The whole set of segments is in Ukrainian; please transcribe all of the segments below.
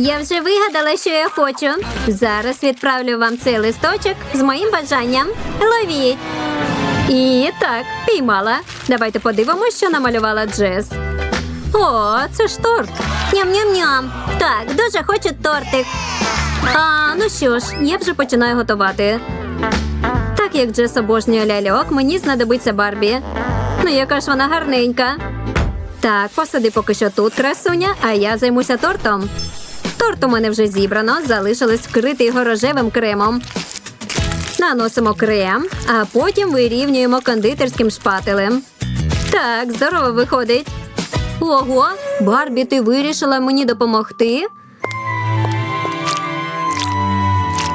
Я вже вигадала, що я хочу. Зараз відправлю вам цей листочок з моїм бажанням. Ловіть. І так, піймала. Давайте подивимося, що намалювала Джес. О, це ж торт. Ням-ням-ням. Так, дуже хочу тортик. А, ну що ж, я вже починаю готувати. Так як Джес обожнює ляльок, мені знадобиться Барбі. Ну, яка ж вона гарненька. Так, посади поки що тут, красуня, а я займуся тортом. Торт у мене вже зібрано, залишилось вкрити його рожевим кремом. Наносимо крем, а потім вирівнюємо кондитерським шпателем. Так, здорово виходить. Ого, Барбі, ти вирішила мені допомогти?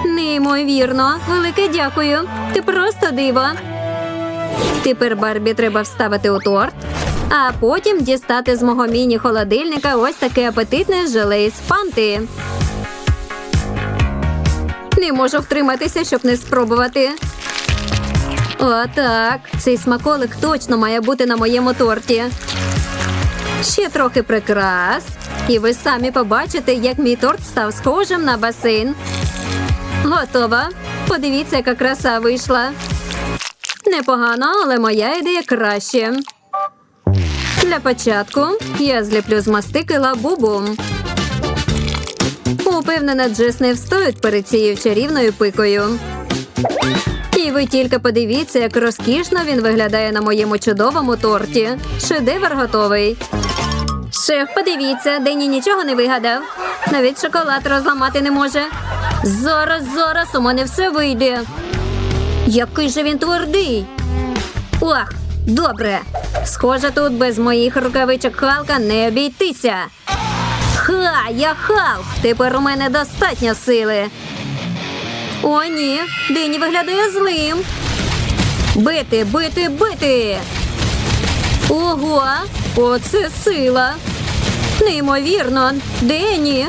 Неймовірно, велике дякую. Ти просто диво. Тепер Барбі треба вставити у торт, а потім дістати з мого міні-холодильника ось таке апетитне желе з фанти. Не можу втриматися, щоб не спробувати. Отак. Цей смаколик точно має бути на моєму торті. Ще трохи прикрас. І ви самі побачите, як мій торт став схожим на басейн. Готова. Подивіться, яка краса вийшла. Непогано, але моя ідея краще. Для початку я зліплю з мастики лабубу. Упевнена, Джес не встоїть перед цією чарівною пикою. І ви тільки подивіться, як розкішно він виглядає на моєму чудовому торті. Шедевр готовий. Шеф, подивіться, Дені нічого не вигадав. Навіть шоколад розламати не може. Зараз, зараз у мене все вийде. Який же він твердий. Ох, добре. Схоже, тут без моїх рукавичок Халка не обійтися. Ха, я Халк. Тепер у мене достатньо сили. О, ні, Дені виглядає злим. Бити, бити, бити. Ого, оце сила. Неймовірно, Дені.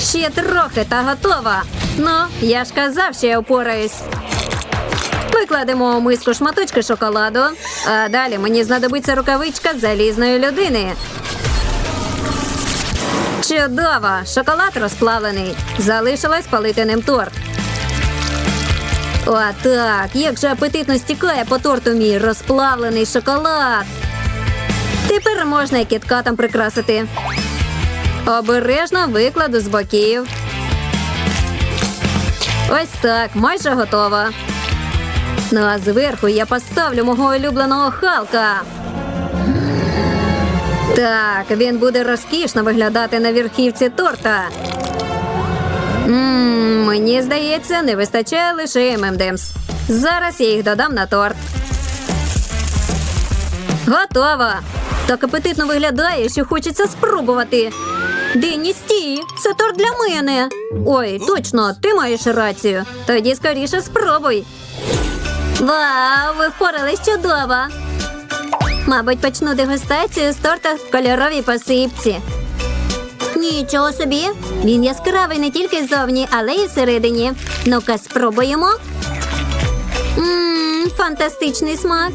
Ще трохи та готова. Ну, я ж казав, що я впораюсь. Викладемо у миску шматочки шоколаду, а далі мені знадобиться рукавичка залізної людини. Чудово! Шоколад розплавлений. Залишилось палити ним торт. О, так, як же апетитно стікає по торту мій розплавлений шоколад. Тепер можна і кіткатом прикрасити. Обережно викладу з боків. Ось так, майже готова. Ну а зверху я поставлю мого улюбленого Халка. Так, він буде розкішно виглядати на верхівці торта. Ммм, мені здається, не вистачає лише ММДМС. Зараз я їх додам на торт. Готово! Так апетитно виглядає, що хочеться спробувати. Денні, стій! Це торт для мене. Ой, точно, ти маєш рацію. Тоді скоріше спробуй. Вау, ви впорались чудово. Мабуть, почну дегустацію з торта в кольоровій посипці. Нічого собі. Він яскравий не тільки ззовні, але й всередині. Ну-ка, спробуємо. Ммм, фантастичний смак.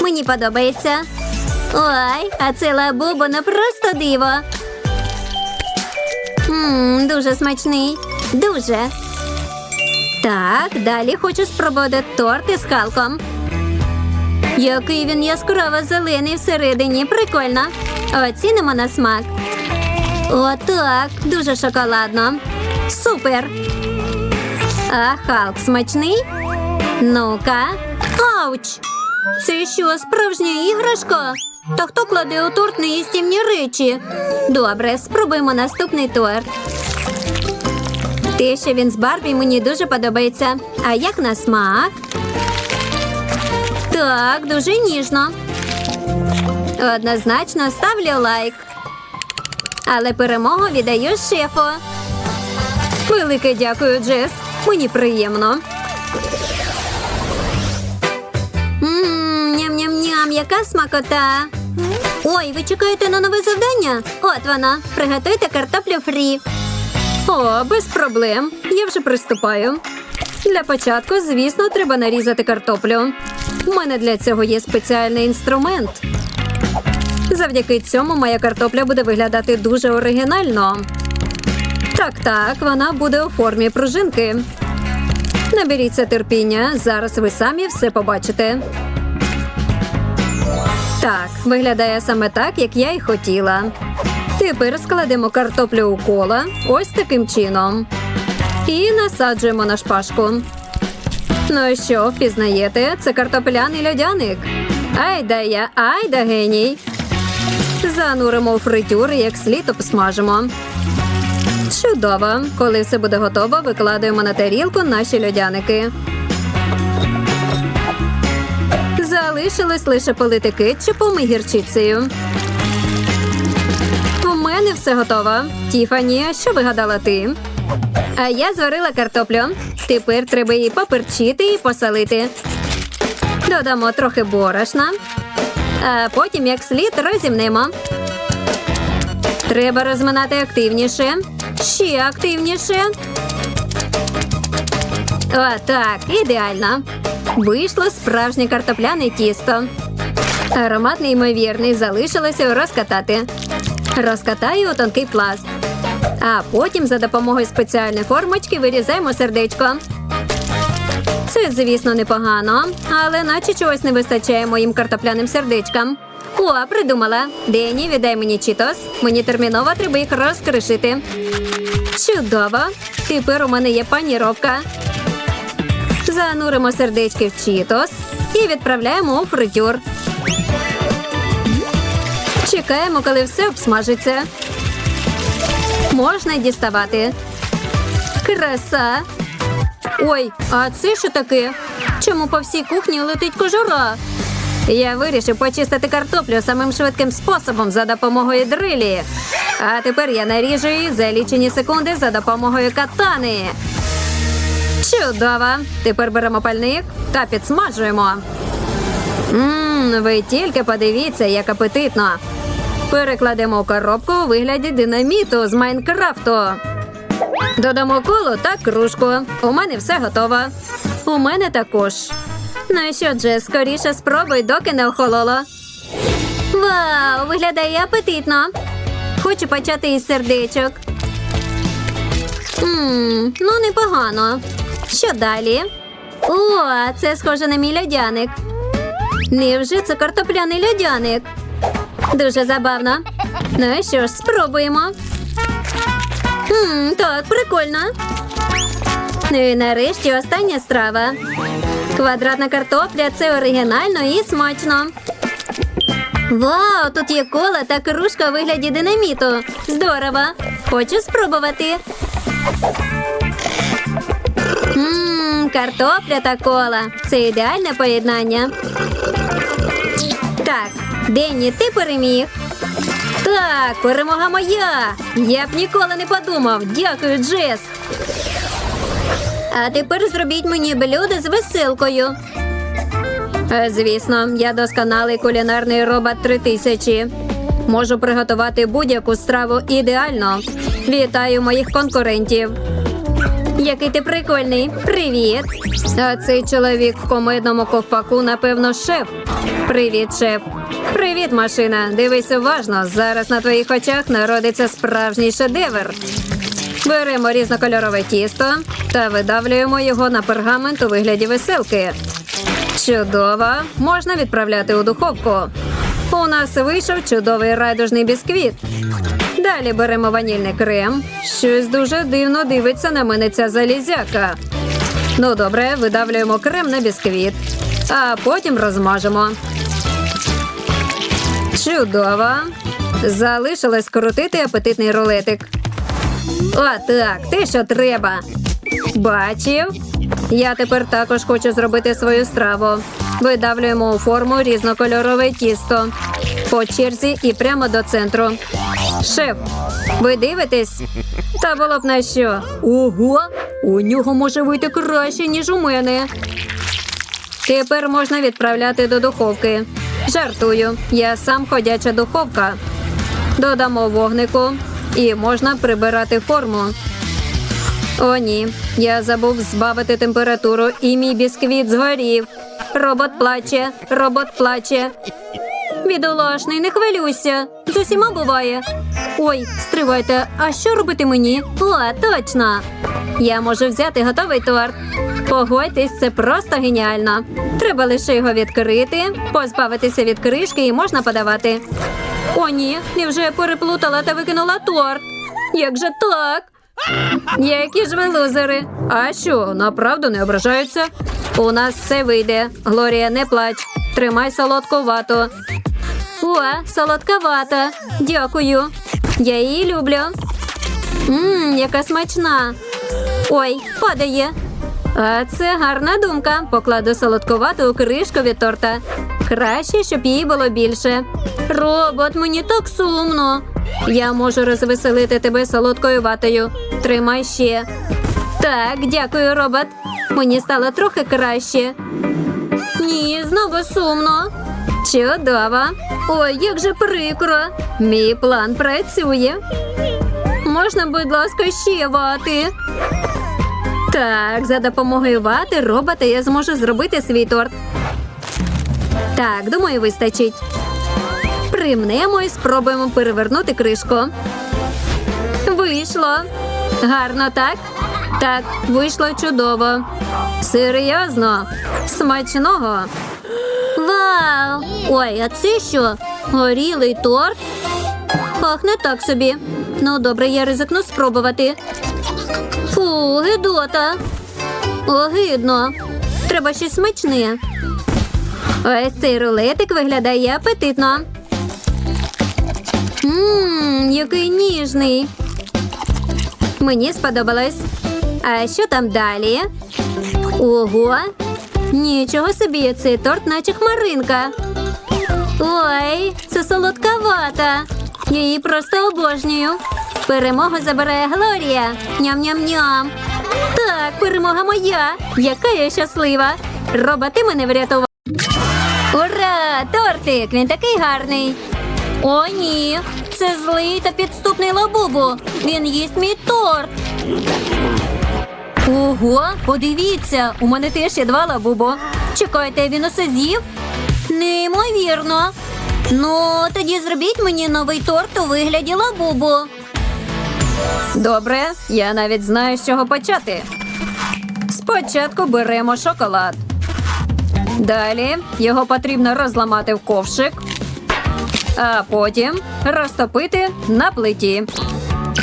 Мені подобається. Ой, а це лабубо не просто диво. Ммм, дуже смачний. Дуже. Так, далі хочу спробувати торт із халком. Який він яскраво зелений всередині. Прикольно. Оцінимо на смак. Отак, дуже шоколадно. Супер. А Халк смачний? Ну-ка. Ауч! Це що, справжня іграшка? Та хто кладе у торт неїстівні речі? Добре, спробуємо наступний торт. Те, що він з Барбі, мені дуже подобається. А як на смак? Так, дуже ніжно. Однозначно ставлю лайк. Але перемогу віддаю шефу. Велике дякую, Джес. Мені приємно. Ням-ням-ням, яка смакота. Ой, ви чекаєте на нове завдання? От вона. Приготуйте картоплю фрі. О, без проблем. Я вже приступаю. Для початку, звісно, треба нарізати картоплю. У мене для цього є спеціальний інструмент. Завдяки цьому моя картопля буде виглядати дуже оригінально. Так, так, вона буде у формі пружинки. Наберіться терпіння, зараз ви самі все побачите. Так, виглядає саме так, як я й хотіла. Тепер складемо картоплю у коло ось таким чином. І насаджуємо на шпажку. Ну і що, впізнаєте? Це картопляний льодяник. Айда я, айда геній. Зануримо у фритюр і як слід обсмажимо. Чудово! Коли все буде готово, викладаємо на тарілку наші льодяники. Залишилось лише полити кетчупом і гірчицею. Все готово. Тіфані, що вигадала ти? А я зварила картоплю. Тепер треба її поперчити і посолити. Додамо трохи борошна, а потім як слід розімнемо. Треба розминати активніше. Ще активніше. О, так, ідеально. Вийшло справжнє картопляне тісто. Аромат неймовірний, залишилося розкатати. Розкатаю у тонкий пласт. А потім за допомогою спеціальної формочки вирізаємо сердечко. Це, звісно, непогано, але наче чогось не вистачає моїм картопляним сердечкам. О, придумала. Дені, віддай мені чітос. Мені терміново треба їх розкришити. Чудово! Тепер у мене є паніровка. Зануримо сердечки в чітос і відправляємо у фритюр. Чекаємо, коли все обсмажиться. Можна діставати. Краса. Ой, а це що таке? Чому по всій кухні летить кожура? Я вирішив почистити картоплю самим швидким способом за допомогою дрилі. А тепер я наріжу її за лічені секунди за допомогою катани. Чудово! Тепер беремо пальник та підсмажуємо. Ммм, ви тільки подивіться, як апетитно. Перекладемо коробку у вигляді динаміту з Майнкрафту. Додамо коло та кружку. У мене все готово. У мене також. Ну і що, Джес, скоріше спробуй, доки не охололо. Вау, виглядає апетитно. Хочу почати із сердечок. Ммм, ну непогано. Що далі? О, це схоже на мій льодяник. Невже це картопляний льодяник? Дуже забавно. Ну і що ж, спробуємо. Хм, так, прикольно. Ну і нарешті остання страва. Квадратна картопля це оригінально і смачно. Вау, тут є кола та кружка у вигляді динаміту. Здорово. Хочу спробувати. Ммм, картопля та кола. Це ідеальне поєднання. Так, Денні, ти переміг. Так, перемога моя. Я б ніколи не подумав. Дякую, Джес. А тепер зробіть мені блюдо з веселкою. Е, Звісно, я досконалий кулінарний робот 3000. Можу приготувати будь-яку страву ідеально. Вітаю моїх конкурентів. Який ти прикольний. Привіт. А цей чоловік в комедному ковпаку, напевно, шеф. Привіт, шеф. Привіт, машина. Дивись уважно. Зараз на твоїх очах народиться справжній шедевр. Беремо різнокольорове тісто та видавлюємо його на пергамент у вигляді веселки. Чудово! Можна відправляти у духовку. У нас вийшов чудовий райдужний бісквіт. Далі беремо ванільний крем. Щось дуже дивно дивиться на мене ця залізяка. Ну добре, видавлюємо крем на бісквіт, а потім розмажемо. Чудово! Залишилось крутити апетитний рулетик. О, так, те, що треба. Бачив? Я тепер також хочу зробити свою страву. Видавлюємо у форму різнокольорове тісто. По черзі і прямо до центру. Шеф, ви дивитесь? Та було б на що. Ого! У нього може вийти краще, ніж у мене. Тепер можна відправляти до духовки. Жартую, я сам ходяча духовка. Додамо вогнику і можна прибирати форму. О, ні, я забув збавити температуру, і мій бісквіт згорів. Робот плаче, робот плаче. Бідолашний, не хвилюйся. З усіма буває. Ой, стривайте, а що робити мені? О, точно! Я можу взяти готовий торт. Погодьтесь, це просто геніально. Треба лише його відкрити, позбавитися від кришки і можна подавати. О, ні, я переплутала та викинула торт. Як же так? Які ж ви лузери? А що, направду не ображаються? У нас все вийде. Глорія, не плач. Тримай солодку вату. О, солодка вата. Дякую. Я її люблю. Ммм, яка смачна. Ой, падає. А це гарна думка. Покладу солодкувату у кришку від торта. Краще, щоб її було більше. Робот, мені так сумно. Я можу розвеселити тебе солодкою ватою. Тримай ще. Так, дякую, робот. Мені стало трохи краще. Ні, знову сумно. Чудово. Ой, як же прикро. Мій план працює. Можна, будь ласка, ще вати. Так, за допомогою вати робота я зможу зробити свій торт. Так, думаю, вистачить. Примнемо і спробуємо перевернути кришку. Вийшло. Гарно, так? Так, вийшло чудово. Серйозно? Смачного. Вау! Ой, а це що? Горілий торт? Пахне так собі. Ну, добре, я ризикну спробувати. Фу, гидота. Огидно. Треба щось смачне. Ось цей рулетик виглядає апетитно. Ммм, який ніжний. Мені сподобалось. А що там далі? Ого! Нічого собі, цей торт, наче хмаринка. Ой, це солодка вата. Я її просто обожнюю. Перемогу забирає Глорія. Ням-ням-ням. Так, перемога моя. Яка я щаслива. Роба, ти мене врятував. Ура! Тортик! Він такий гарний. О, ні. Це злий та підступний лабубу. Він їсть мій торт. Ого, подивіться, у мене теж є два лабубо. Чекайте, він усе з'їв? Неймовірно. Ну, тоді зробіть мені новий торт у вигляді лабубу. Добре, я навіть знаю, з чого почати. Спочатку беремо шоколад. Далі його потрібно розламати в ковшик, а потім розтопити на плиті.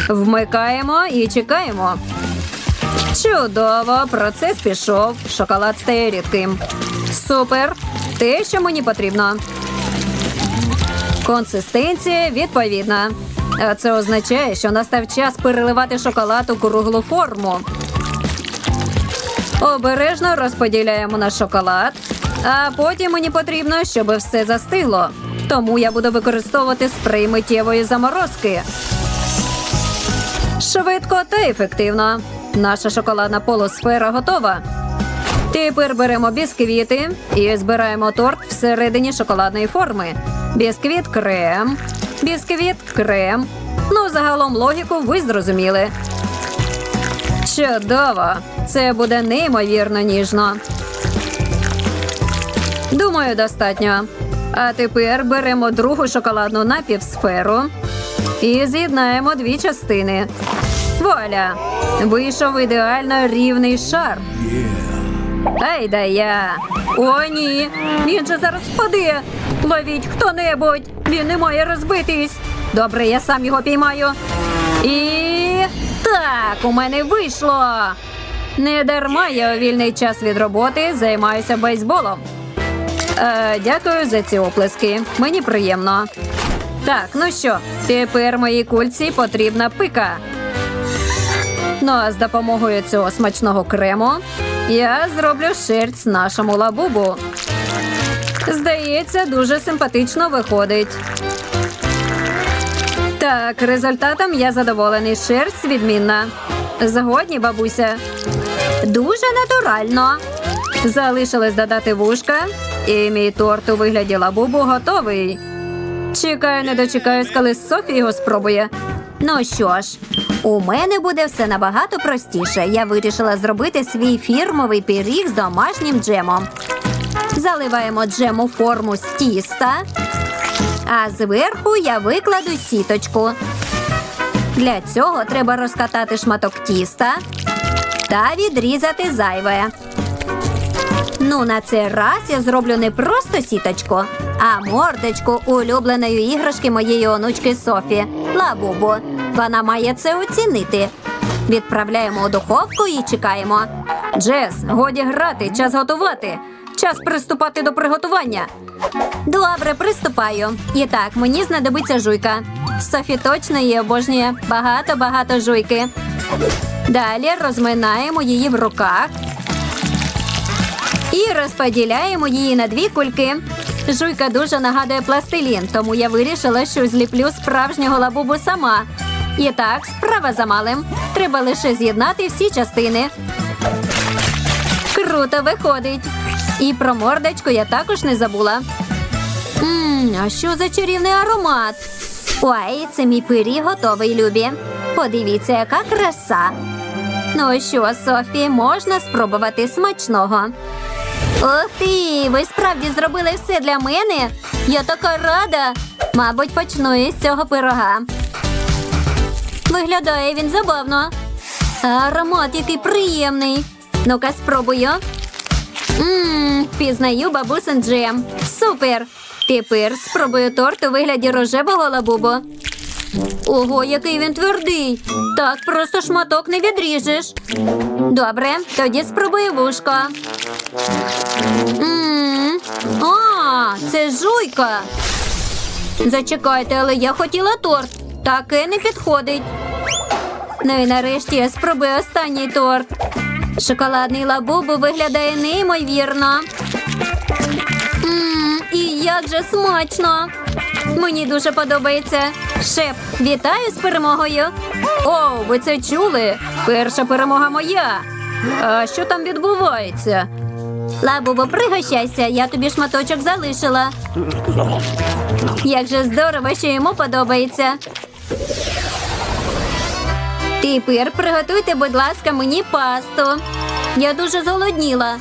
Вмикаємо і чекаємо. Чудово, процес пішов. Шоколад стає рідким. Супер. Те, що мені потрібно. Консистенція відповідна. А це означає, що настав час переливати шоколад у круглу форму. Обережно розподіляємо наш шоколад, а потім мені потрібно, щоб все застигло. Тому я буду використовувати спрей миттєвої заморозки. Швидко та ефективно. Наша шоколадна полусфера готова. Тепер беремо бісквіти і збираємо торт всередині шоколадної форми. Бісквіт крем, бісквіт крем. Ну, загалом логіку ви зрозуміли. Чудово! Це буде неймовірно ніжно. Думаю, достатньо. А тепер беремо другу шоколадну напівсферу і з'єднаємо дві частини. Вуаля! Вийшов ідеально рівний шар. Ай да я. О, ні. Він же зараз впаде. Ловіть хто-небудь. Він не має розбитись. Добре, я сам його піймаю. І так, у мене вийшло. Не дарма я у вільний час від роботи займаюся бейсболом. Е, дякую за ці оплески. Мені приємно. Так, ну що, тепер моїй кульці потрібна пика. А з допомогою цього смачного крему я зроблю шерсть нашому лабубу. Здається, дуже симпатично виходить. Так, результатом я задоволений. Шерсть відмінна. Згодні, бабуся. Дуже натурально. Залишилось додати вушка, і мій торт у вигляді лабубу готовий. Чекаю, не дочекаюсь, коли Софія його спробує. Ну що ж, у мене буде все набагато простіше. Я вирішила зробити свій фірмовий пиріг з домашнім джемом. Заливаємо джем у форму з тіста, а зверху я викладу сіточку. Для цього треба розкатати шматок тіста та відрізати зайве. Ну, на цей раз я зроблю не просто сіточку, а мордочку улюбленої іграшки моєї онучки Софі Лабубу. Вона має це оцінити. Відправляємо у духовку і чекаємо. Джес, годі грати, час готувати. Час приступати до приготування. Добре, приступаю. І так, мені знадобиться жуйка. Софі точно її обожнює. Багато-багато жуйки. Далі розминаємо її в руках і розподіляємо її на дві кульки. Жуйка дуже нагадує пластилін, тому я вирішила, що зліплю справжнього лабубу сама. І так, справа за малим. Треба лише з'єднати всі частини. Круто виходить. І про мордочку я також не забула. Мм, а що за чарівний аромат? Ой, це мій пиріг готовий, Любі. Подивіться, яка краса. Ну що, Софі, можна спробувати смачного. Ух ти! Ви справді зробили все для мене? Я така рада. Мабуть, почну із цього пирога. Виглядає він забавно. А Аромат який приємний. Ну-ка, спробую. Ммм, пізнаю бабусин джем. Супер! Тепер спробую торт у вигляді рожевого лабубу. Ого, який він твердий. Так просто шматок не відріжеш. Добре, тоді спробую вушко. М, А, це жуйка. Зачекайте, але я хотіла торт. Таке не підходить. Ну і нарешті я спробую останній торт. Шоколадний лабубу виглядає неймовірно. Мм, і як же смачно! Мені дуже подобається. Шеф, вітаю з перемогою. О, ви це чули? Перша перемога моя. А що там відбувається? Лабубо, пригощайся, я тобі шматочок залишила. Як же здорово, що йому подобається. Тепер приготуйте, будь ласка, мені пасту. Я дуже зголодніла.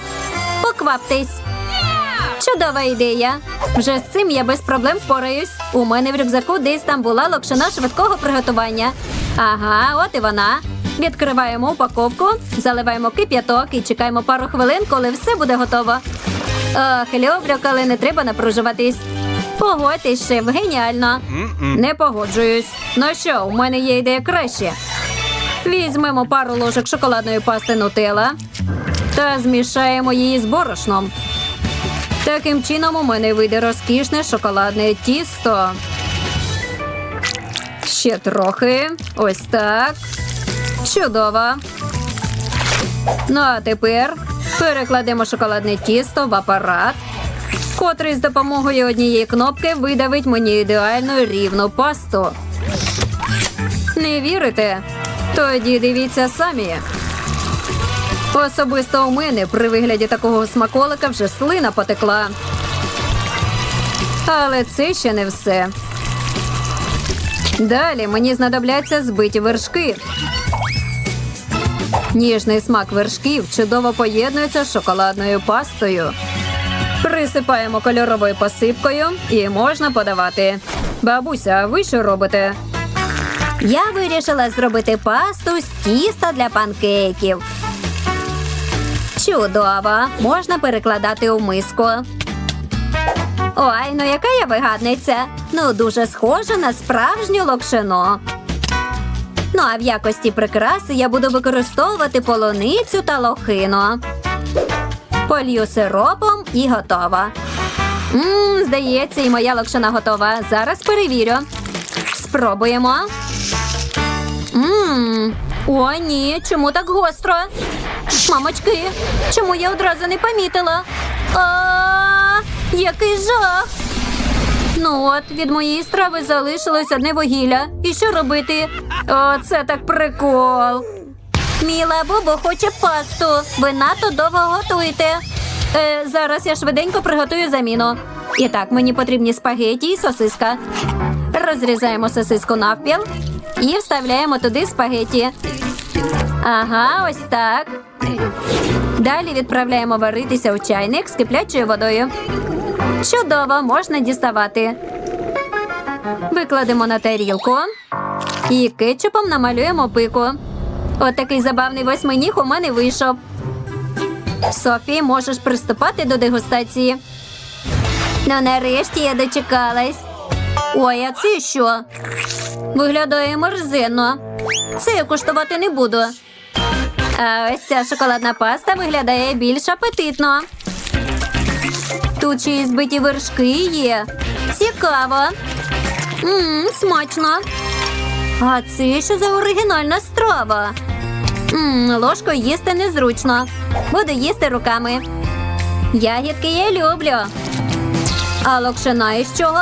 Покваптесь. Чудова ідея. Вже з цим я без проблем впораюсь. У мене в рюкзаку десь там була локшина швидкого приготування. Ага, от і вона. Відкриваємо упаковку, заливаємо кип'яток і чекаємо пару хвилин, коли все буде готово. Ох, люблю, коли не треба напружуватись. Погодьтесь, шеф, геніально. Не погоджуюсь. Ну що, у мене є ідея краще. Візьмемо пару ложок шоколадної пасти нутелла та змішаємо її з борошном. Таким чином у мене вийде розкішне шоколадне тісто. Ще трохи. Ось так. Чудово. Ну а тепер перекладемо шоколадне тісто в апарат, котрий з допомогою однієї кнопки видавить мені ідеальну рівну пасту. Не вірите? Тоді дивіться самі. Особисто у мене при вигляді такого смаколика вже слина потекла. Але це ще не все. Далі мені знадобляться збиті вершки. Ніжний смак вершків чудово поєднується з шоколадною пастою. Присипаємо кольоровою посипкою і можна подавати. Бабуся, а ви що робите? Я вирішила зробити пасту з тіста для панкейків. Чудово! Можна перекладати у миску. Ой, ну яка я вигадниця. Ну, дуже схожа на справжню локшину. Ну, а в якості прикраси я буду використовувати полуницю та лохину. Полью сиропом і готова. Мм, здається, і моя локшина готова. Зараз перевірю. Спробуємо. Мм. О, ні, чому так гостро? Мамочки, чому я одразу не помітила? А, який жах! Ну от, від моєї страви залишилось одне вугілля. І що робити? О, це так прикол. Міла Бубо хоче пасту. Ви надто довго готуєте. Е, зараз я швиденько приготую заміну. І так, мені потрібні спагеті і сосиска. Розрізаємо сосиску навпіл і вставляємо туди спагеті. Ага, ось так. Далі відправляємо варитися у чайник з киплячою водою. Чудово, можна діставати. Викладемо на тарілку. І кетчупом намалюємо пику. От забавний восьминіг у мене вийшов. Софі, можеш приступати до дегустації. Ну, нарешті я дочекалась. Ой, а це що? Виглядає мерзенно. Це я куштувати не буду. А ось ця шоколадна паста виглядає більш апетитно. Тут ще й збиті вершки є. Цікаво. Мм, смачно. А це що за оригінальна страва? Мм, ложкою їсти незручно. Буду їсти руками. Ягідки я люблю. А локшина із чого?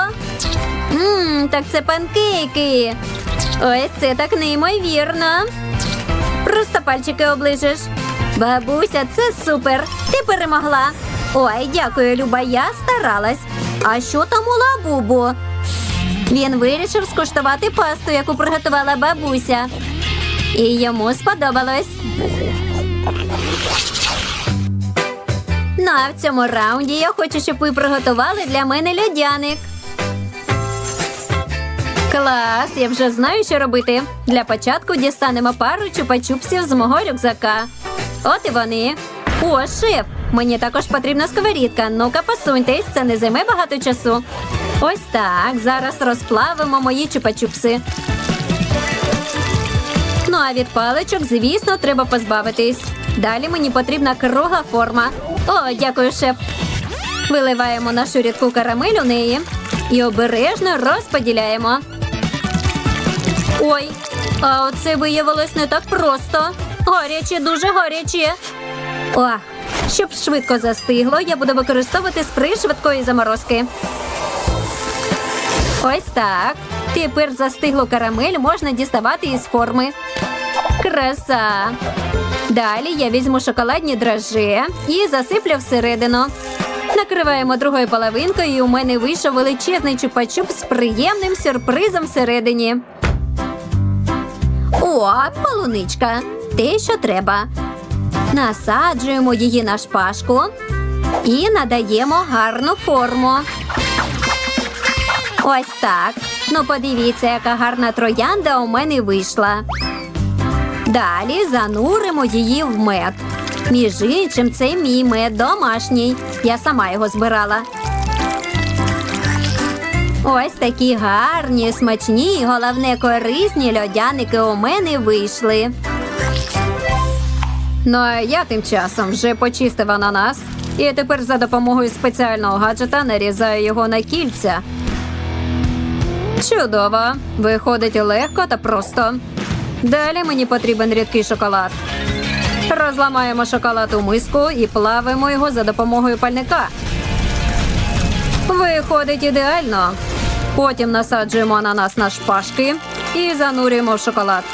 Мм, так це панкейки. Ось це так неймовірно. Просто пальчики оближеш. Бабуся, це супер. Ти перемогла. Ой, дякую, Люба, я старалась. А що там у лабубу? Він вирішив скуштувати пасту, яку приготувала бабуся. І йому сподобалось. Ну, а в цьому раунді я хочу, щоб ви приготували для мене льодяник. Клас, я вже знаю, що робити. Для початку дістанемо пару чупа-чупсів з мого рюкзака. От і вони. О, шеф! Мені також потрібна сковорідка. Ну-ка, посуньтесь, це не займе багато часу. Ось так. Зараз розплавимо мої чупа-чупси. Ну а від паличок, звісно, треба позбавитись. Далі мені потрібна кругла форма. О, дякую, шеф. Виливаємо нашу рідку карамель у неї і обережно розподіляємо. Ой, а оце виявилось не так просто. Гаряче, дуже гаряче. Ох, щоб швидко застигло, я буду використовувати спрей швидкої заморозки. Ось так. Тепер застиглу карамель можна діставати із форми. Краса. Далі я візьму шоколадні драже і засиплю всередину. Накриваємо другою половинкою, і у мене вийшов величезний чупа-чуп з приємним сюрпризом всередині. О, полуничка. Те, що треба. Насаджуємо її на шпажку і надаємо гарну форму. Ось так. Ну, подивіться, яка гарна троянда у мене вийшла. Далі зануримо її в мед. Між іншим, це мій мед домашній. Я сама його збирала. Ось такі гарні, смачні і головне корисні льодяники у мене вийшли. Ну а я тим часом вже почистив ананас і тепер за допомогою спеціального гаджета нарізаю його на кільця. Чудово! Виходить легко та просто. Далі мені потрібен рідкий шоколад. Розламаємо шоколад у миску і плавимо його за допомогою пальника. Виходить ідеально. Потім насаджуємо ананас на шпажки і занурюємо в шоколад.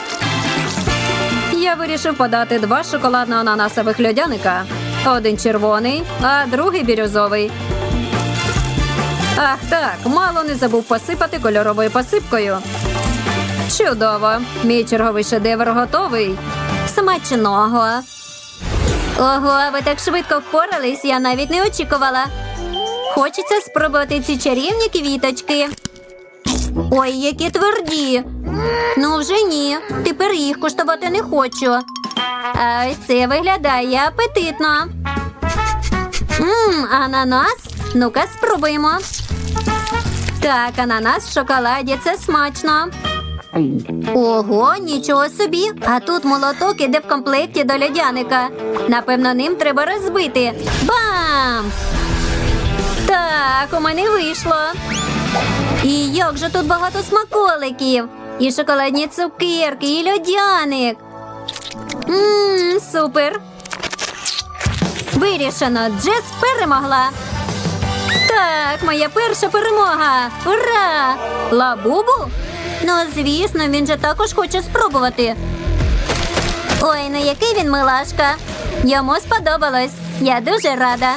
Я вирішив подати два шоколадно-ананасових льодяника. Один червоний, а другий бірюзовий. Ах так, мало не забув посипати кольоровою посипкою. Чудово! Мій черговий шедевр готовий. Смачного. Ого, ви так швидко впорались, я навіть не очікувала. Хочеться спробувати ці чарівні квіточки. Ой, які тверді. Ну, вже ні. Тепер їх куштувати не хочу. А ось це виглядає апетитно. Мм, ананас. Ну-ка, спробуємо. Так, ананас в шоколаді це смачно. Ого, нічого собі. А тут молоток іде в комплекті до льодяника. Напевно, ним треба розбити. Бам! Так, у мене вийшло. І як же тут багато смаколиків. І шоколадні цукерки, і льодяник. Мм, супер. Вирішено, Джес перемогла. Так, моя перша перемога. Ура! Лабубу? Ну, звісно, він же також хоче спробувати. Ой, ну який він милашка. Йому сподобалось. Я дуже рада.